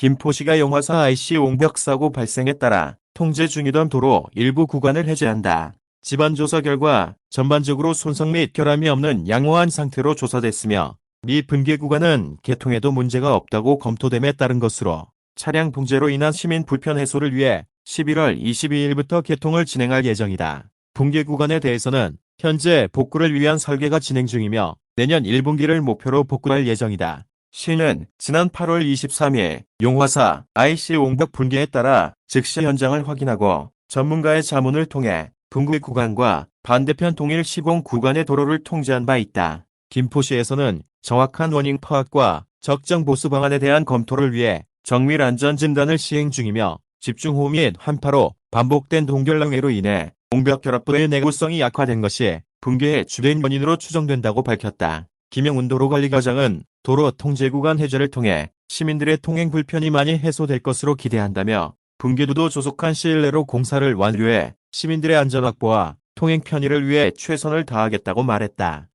김포시가 영화사 IC 옹벽 사고 발생에 따라 통제 중이던 도로 일부 구간을 해제한다. 집안 조사 결과 전반적으로 손상 및 결함이 없는 양호한 상태로 조사됐으며 미 분계 구간은 개통에도 문제가 없다고 검토됨에 따른 것으로 차량 봉제로 인한 시민 불편 해소를 위해 11월 22일부터 개통을 진행할 예정이다. 분계 구간에 대해서는 현재 복구를 위한 설계가 진행 중이며 내년 1분기를 목표로 복구할 예정이다. 시는 지난 8월 23일 용화사 IC 옹벽 분계에 따라 즉시 현장을 확인하고 전문가의 자문을 통해 분계 구간과 반대편 동일 시공 구간의 도로를 통제한 바 있다. 김포시에서는 정확한 원인 파악과 적정 보수 방안에 대한 검토를 위해 정밀 안전 진단을 시행 중이며 집중호우 및 한파로 반복된 동결lang해로 인해 옹벽 결합부의 내구성이 약화된 것이 붕괴의 주된 원인으로 추정된다고 밝혔다. 김영운 도로관리과장은 도로 통제 구간 해제를 통해 시민들의 통행 불편이 많이 해소될 것으로 기대한다며 붕괴도도 조속한 시일 내로 공사를 완료해 시민들의 안전 확보와 통행 편의를 위해 최선을 다하겠다고 말했다.